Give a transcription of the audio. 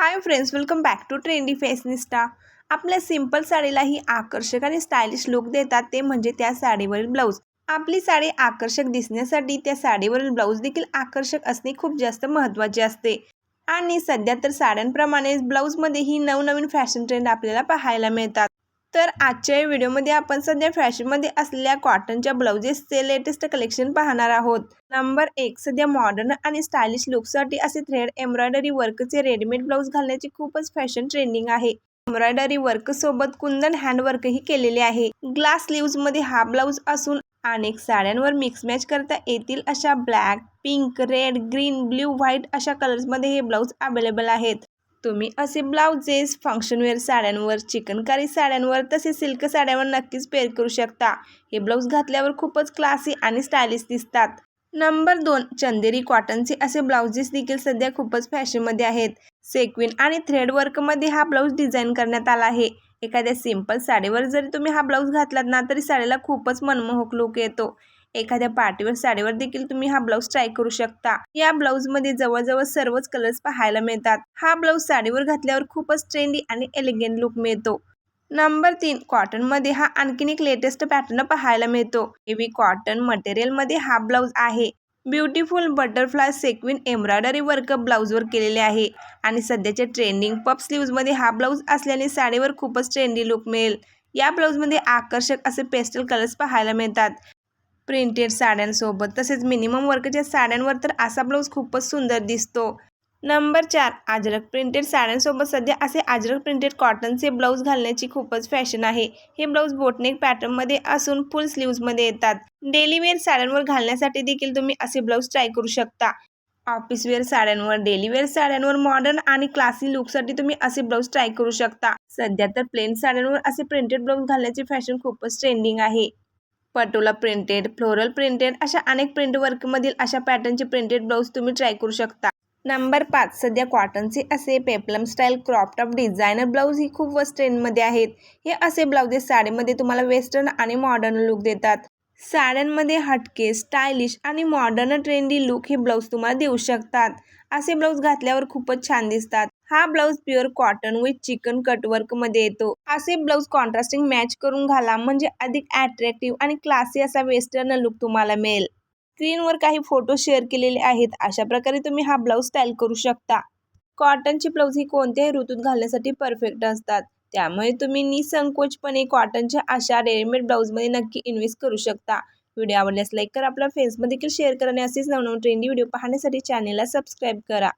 Hi friends welcome back to trendy fashionista आपल्या simple साडीलाही आकर्षक आणि स्टायलिश लुक देतात ते म्हणजे त्या साडीवरील ब्लाऊज आपली साडी आकर्षक दिसण्यासाठी त्या साडीवरील ब्लाऊज देखील आकर्षक असणे खूप जास्त महत्त्वाचे असते. आणि सध्या तर साड्यांप्रमाणेच ब्लाऊजमध्येही नवनवीन फॅशन ट्रेंड आपल्याला पाहायला मिळतात. तर आजच्या या व्हिडिओमध्ये आपण सध्या फॅशनमध्ये असलेल्या कॉटनच्या ब्लाउजेसचे लेटेस्ट कलेक्शन पाहणार आहोत. नंबर एक सध्या मॉडर्न आणि स्टायलिश लुकसाठी असे थ्रेड एम्ब्रॉयडरी वर्कचे रेडीमेड ब्लाऊज घालण्याची खूपच फॅशन ट्रेंडिंग आहे. एम्ब्रॉयडरी वर्क सोबत कुंदन हँडवर्कही केलेले आहे. ग्लासमध्ये हा ब्लाऊज असून अनेक साड्यांवर मिक्स मॅच करता येतील अशा black pink red green blue white अशा कलर्समध्ये हे ब्लाऊज अवेलेबल आहेत. तुम्ही असे ब्लाउजेस फंक्शनवेअर साड्यांवर चिकनकारी साड्यांवर तसेच सिल्क साड्यांवर नक्कीच पेअर करू शकता. हे ब्लाऊज घातल्यावर खूपच क्लासी आणि स्टायलिश दिसतात. नंबर दोन चंदेरी कॉटनचे असे ब्लाउजेस देखील सध्या खूपच फॅशनमध्ये आहेत. सेक्विन आणि थ्रेड वर्कमध्ये हा ब्लाऊज डिझाईन करण्यात आला आहे. एखाद्या सिंपल साडीवर जरी तुम्ही हा ब्लाऊज घातलात ना तरी साडीला खूपच मनमोहक लुक येतो. एखाद्या पार्टीवर साडीवर देखील तुम्ही हा ब्लाऊज ट्राय करू शकता. या ब्लाऊजमध्ये जवळजवळ सर्वच कलर्स पाहायला मिळतात. हा ब्लाऊज साडीवर घातल्यावर खूपच ट्रेंडी आणि एलिगंट लुक मिळतो. नंबर तीन कॉटनमध्ये हा आणखीन एक लेटेस्ट पॅटर्न पाहायला मिळतो. हेवी कॉटन मटेरियलमध्ये हा ब्लाऊज आहे. Beautiful butterfly sequin embroidery work ब्लाऊजवर केलेले आहे. आणि सध्याच्या ट्रेंडिंग पप स्लीव्जमध्ये हा ब्लाऊज असल्याने साडीवर खूपच ट्रेंडी लुक मिळेल. या ब्लाऊजमध्ये आकर्षक असे पेस्टल कलर्स पाहायला मिळतात. प्रिंटेड साड्यांसोबत. तसेच मिनिमम वर्कच्या साड्यांवर तर असा ब्लाऊज खूपच सुंदर दिसतो. नंबर चार अजरक प्रिंटेड साड्यांसोबत सध्या असे अजरक प्रिंटेड कॉटनचे ब्लाऊज घालण्याची खूपच फॅशन आहे. हे ब्लाऊज बोटनेक पॅटर्नमध्ये असून फुल स्लीव्जमध्ये येतात. डेली वेअर साड्यांवर घालण्यासाठी देखील तुम्ही असे ब्लाऊज ट्राय करू शकता. ऑफिस वेअर साड्यांवर डेली वेअर साड्यांवर मॉडर्न आणि क्लासी लुकसाठी तुम्ही असे ब्लाऊज ट्राय करू शकता. सध्या तर प्लेन साड्यांवर असे प्रिंटेड ब्लाऊज घालण्याची फॅशन खूपच ट्रेंडिंग आहे. पटोला प्रिंटेड फ्लोरल प्रिंटेड अशा अनेक प्रिंट वर्कमधील अशा पॅटर्नचे प्रिंटेड ब्लाऊज तुम्ही ट्राय करू शकता. नंबर पाच सध्या कॉटनचे असे peplum style crop top designer blouse ही खूप व ट्रेंडमध्ये आहेत. हे असे ब्लाऊजेस साडीमध्ये तुम्हाला वेस्टर्न आणि मॉडर्न लुक देतात. साड्यांमध्ये हटके स्टायलिश आणि मॉडर्न ट्रेंडी लुक हे ब्लाऊज तुम्हाला देऊ शकतात. असे ब्लाऊज घातल्यावर खूपच छान दिसतात. हा blouse pure cotton with chikan कटवर्कमध्ये येतो. असे ब्लाऊज कॉन्ट्रास्टिंग मॅच करून घाला म्हणजे अधिक अट्रॅक्टिव्ह आणि क्लासी असा वेस्टर्न लुक तुम्हाला मिळेल. स्क्रीनवर काही फोटो शेअर केलेले आहेत अशा प्रकारे तुम्ही हा ब्लाऊज स्टाईल करू शकता. कॉटनची ब्लाऊज ही कोणत्याही ऋतूत घालण्यासाठी परफेक्ट असतात. त्यामुळे तुम्ही निसंकोचपणे कॉटनच्या अशा रेडीमेड ब्लाऊजमध्ये नक्की इन्व्हेस्ट करू शकता. व्हिडिओ आवडल्यास लाईक करा आपल्या फ्रेंड्समध्ये देखील शेअर करा आणि असेच नवनवीन ट्रेंडी व्हिडिओ पाहण्यासाठी चॅनेलला सबस्क्राईब करा.